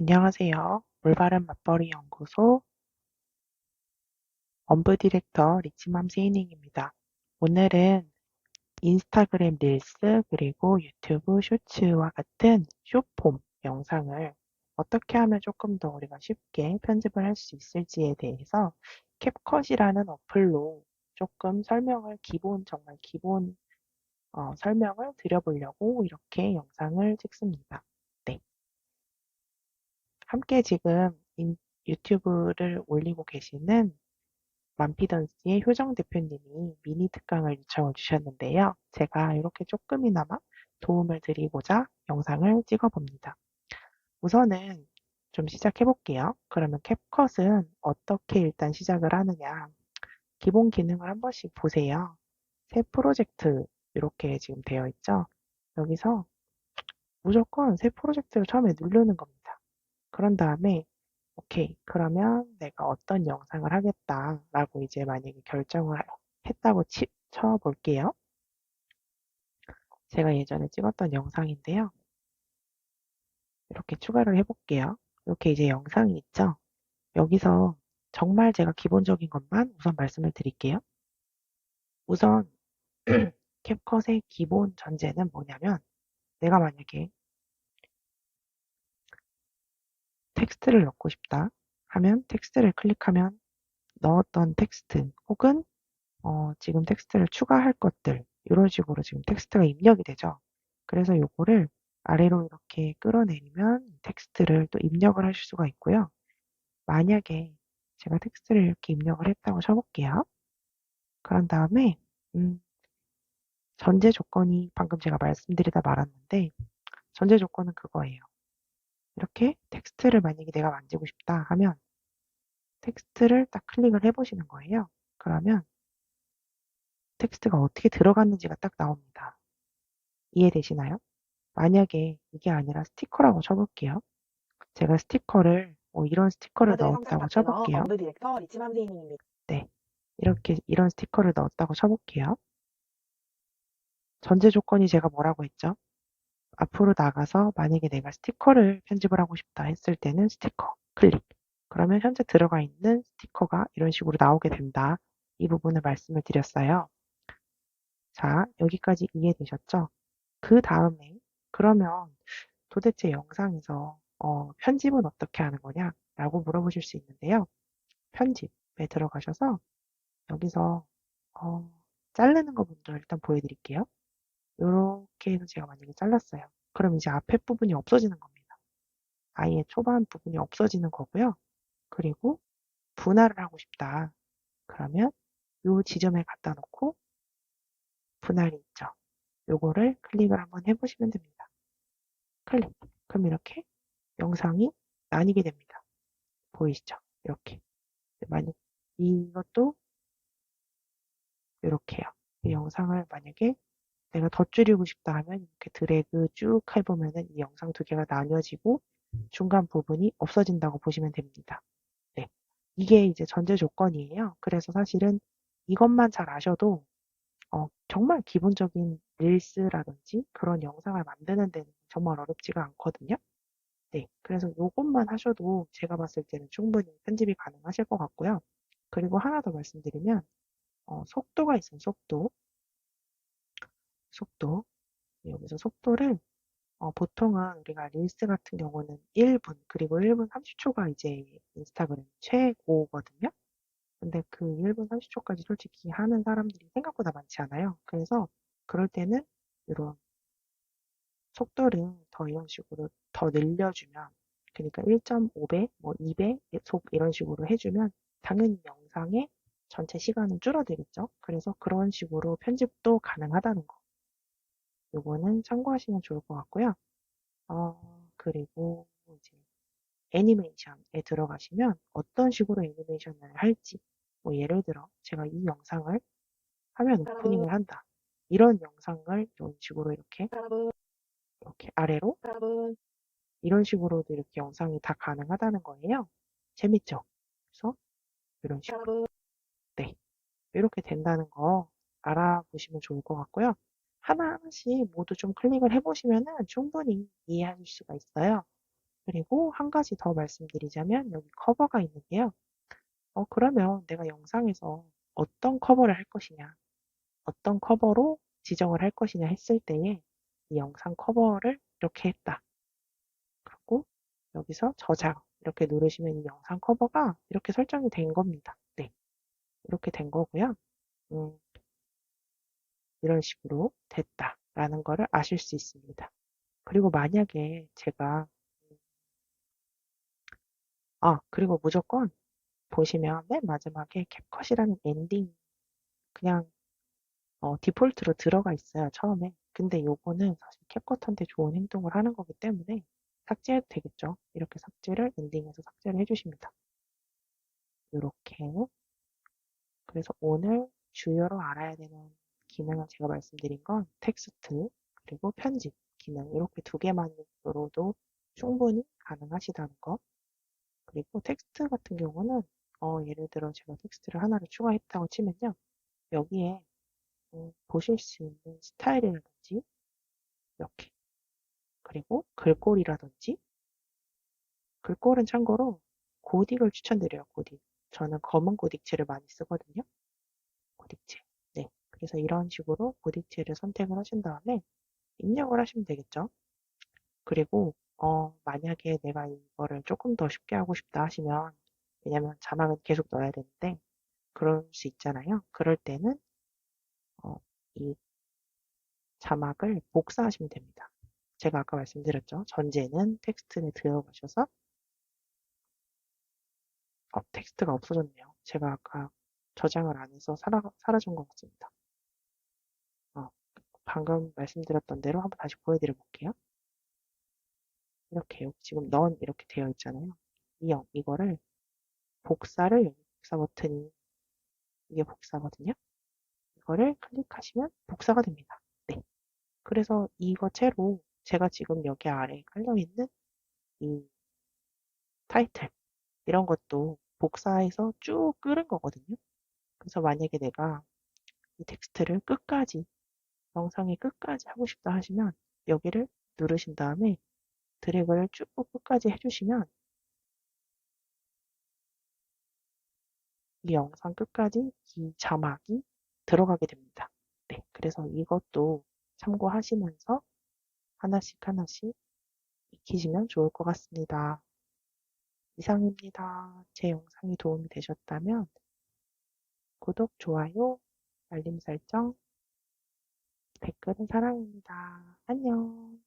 안녕하세요. 올바른 맞벌이 연구소 원부 디렉터 리치맘 세이닝입니다. 오늘은 인스타그램 릴스 그리고 유튜브 쇼츠와 같은 쇼폼 영상을 어떻게 하면 조금 더 우리가 쉽게 편집을 할 수 있을지에 대해서 캡컷이라는 어플로 조금 설명을 기본 정말 기본 어, 설명을 드려보려고 이렇게 영상을 찍습니다. 네. 함께 지금 인, 유튜브를 올리고 계시는 만피던스의 효정 대표님이 미니 특강을 요청을 주셨는데요. 제가 이렇게 조금이나마 도움을 드리고자 영상을 찍어 봅니다. 우선은 좀 시작해 볼게요. 그러면 캡컷은 어떻게 일단 시작을 하느냐. 기본 기능을 한 번씩 보세요. 새 프로젝트 이렇게 지금 되어 있죠. 여기서 무조건 새 프로젝트를 처음에 누르는 겁니다. 그런 다음에 오케이. 그러면 내가 어떤 영상을 하겠다라고 이제 만약에 결정을 했다고 치, 쳐볼게요. 제가 예전에 찍었던 영상인데요. 이렇게 추가를 해볼게요. 이렇게 이제 영상이 있죠. 여기서 정말 제가 기본적인 것만 우선 말씀을 드릴게요. 우선 캡컷의 기본 전제는 뭐냐면 내가 만약에 텍스트를 넣고 싶다 하면 텍스트를 클릭하면 넣었던 텍스트 혹은 어, 지금 텍스트를 추가할 것들 이런 식으로 지금 텍스트가 입력이 되죠. 그래서 요거를 아래로 이렇게 끌어내리면 텍스트를 또 입력을 하실 수가 있고요. 만약에 제가 텍스트를 이렇게 입력을 했다고 쳐볼게요. 그런 다음에 음, 전제 조건이 방금 제가 말씀드리다 말았는데 전제 조건은 그거예요. 이렇게 텍스트를 만약에 내가 만지고 싶다 하면 텍스트를 딱 클릭을 해보시는 거예요. 그러면 텍스트가 어떻게 들어갔는지가 딱 나옵니다. 이해되시나요? 만약에 이게 아니라 스티커라고 쳐볼게요. 제가 스티커를 뭐 이런 스티커를 넣었다고 쳐볼게요. 네, 이렇게 이런 스티커를 넣었다고 쳐볼게요. 전제 조건이 제가 뭐라고 했죠? 앞으로 나가서 만약에 내가 스티커를 편집을 하고 싶다 했을 때는 스티커 클릭. 그러면 현재 들어가 있는 스티커가 이런 식으로 나오게 된다. 이 부분을 말씀을 드렸어요. 자, 여기까지 이해되셨죠? 그 다음에 그러면 도대체 영상에서 어, 편집은 어떻게 하는 거냐? 라고 물어보실 수 있는데요. 편집에 들어가셔서 여기서 어, 자르는 거 먼저 일단 보여드릴게요. 이렇게 해서 제가 만약에 잘랐어요. 그럼 이제 앞에 부분이 없어지는 겁니다. 아예 초반 부분이 없어지는 거고요. 그리고 분할을 하고 싶다. 그러면 이 지점에 갖다 놓고 분할이 있죠. 요거를 클릭을 한번 해보시면 됩니다. 클릭. 그럼 이렇게 영상이 나뉘게 됩니다. 보이시죠? 이렇게. 만약 이것도 이렇게요. 이 영상을 만약에 내가 더 줄이고 싶다 하면 이렇게 드래그 쭉 해보면은 이 영상 두 개가 나뉘어지고 중간 부분이 없어진다고 보시면 됩니다. 네. 이게 이제 전제 조건이에요. 그래서 사실은 이것만 잘 아셔도 어, 정말 기본적인 릴스라든지 그런 영상을 만드는 데는 정말 어렵지가 않거든요. 네. 그래서 이것만 하셔도 제가 봤을 때는 충분히 편집이 가능하실 것 같고요. 그리고 하나 더 말씀드리면 어, 속도가 있어요. 속도. 속도. 여기서 속도를 어, 보통은 우리가 릴스 같은 경우는 1분 그리고 1분 30초가 이제 인스타그램 최고거든요. 근데 그 1분 30초까지 솔직히 하는 사람들이 생각보다 많지 않아요. 그래서 그럴 때는 이런 속도를 더 이런 식으로 더 늘려주면 그러니까 1.5배, 뭐 2배 속 이런 식으로 해주면 당연히 영상의 전체 시간은 줄어들겠죠. 그래서 그런 식으로 편집도 가능하다는 거. 요거는 참고하시면 좋을 것 같고요. 어, 그리고 이제 애니메이션에 들어가시면 어떤 식으로 애니메이션을 할지 뭐 예를 들어 제가 이 영상을 화면 오프닝을 한다. 이런 영상을 이런 식으로 이렇게 이렇게 아래로 이런 식으로도 이렇게 영상이 다 가능하다는 거예요. 재밌죠? 그래서 이런 식으로 여러분, 이렇게 된다는 거 알아보시면 좋을 것 같고요. 하나하나씩 모두 좀 클릭을 해보시면은 충분히 이해하실 수가 있어요. 그리고 한 가지 더 말씀드리자면 여기 커버가 있는데요. 어, 그러면 내가 영상에서 어떤 커버를 할 것이냐, 어떤 커버로 지정을 할 것이냐 했을 때에 이 영상 커버를 이렇게 했다. 그리고 여기서 저장 이렇게 누르시면 이 영상 커버가 이렇게 설정이 된 겁니다. 네. 이렇게 된 거고요. 음, 이런 식으로 됐다라는 거를 아실 수 있습니다. 그리고 만약에 제가 아 그리고 무조건 보시면 맨 마지막에 캡컷이라는 엔딩 그냥 어, 디폴트로 들어가 있어요 처음에. 근데 요거는 사실 캡컷한테 좋은 행동을 하는 거기 때문에 삭제해도 되겠죠? 이렇게 삭제를 엔딩에서 삭제를 해주십니다. 이렇게. 그래서 오늘 주요로 알아야 되는 기능은 제가 말씀드린 건 텍스트 그리고 편집 기능 이렇게 두 개만으로도 충분히 가능하시다는 거. 그리고 텍스트 같은 경우는 어, 예를 들어 제가 텍스트를 하나를 추가했다고 치면요. 여기에 음, 보실 수 있는 스타일이라든지 이렇게 그리고 글꼴이라든지 글꼴은 참고로 고딕을 추천드려요 고딕. 저는 검은 고딕체를 많이 쓰거든요. 고딕체 네 그래서 이런 식으로 고딕체를 선택을 하신 다음에 입력을 하시면 되겠죠 그리고 어, 만약에 내가 이거를 조금 더 쉽게 하고 싶다 하시면 왜냐면 자막은 계속 넣어야 되는데 그럴 수 있잖아요. 그럴 때는 어, 이 자막을 복사하시면 됩니다. 제가 아까 말씀드렸죠. 전제는 텍스트에 들어가셔서 어, 텍스트가 없어졌네요. 제가 아까 저장을 안 해서 사라, 사라진 것 같습니다. 어, 방금 말씀드렸던 대로 한번 다시 보여드려 볼게요. 이렇게 지금 넌 이렇게 되어 있잖아요. 이 영, 이거를 복사를 복사 버튼이 이게 복사거든요. 이거를 클릭하시면 복사가 됩니다. 네. 그래서 이거 채로 제가 지금 여기 아래에 깔려있는 이 타이틀 이런 것도 복사해서 쭉 끌은 거거든요. 그래서 만약에 내가 이 텍스트를 끝까지 영상의 끝까지 하고 싶다 하시면 여기를 누르신 다음에 드래그를 쭉 끝까지 해주시면 이 영상 끝까지 이 자막이 들어가게 됩니다. 네, 그래서 이것도 참고하시면서 하나씩 하나씩 익히시면 좋을 것 같습니다. 이상입니다. 제 영상이 도움이 되셨다면 구독, 좋아요, 알림 설정, 댓글은 사랑입니다. 안녕.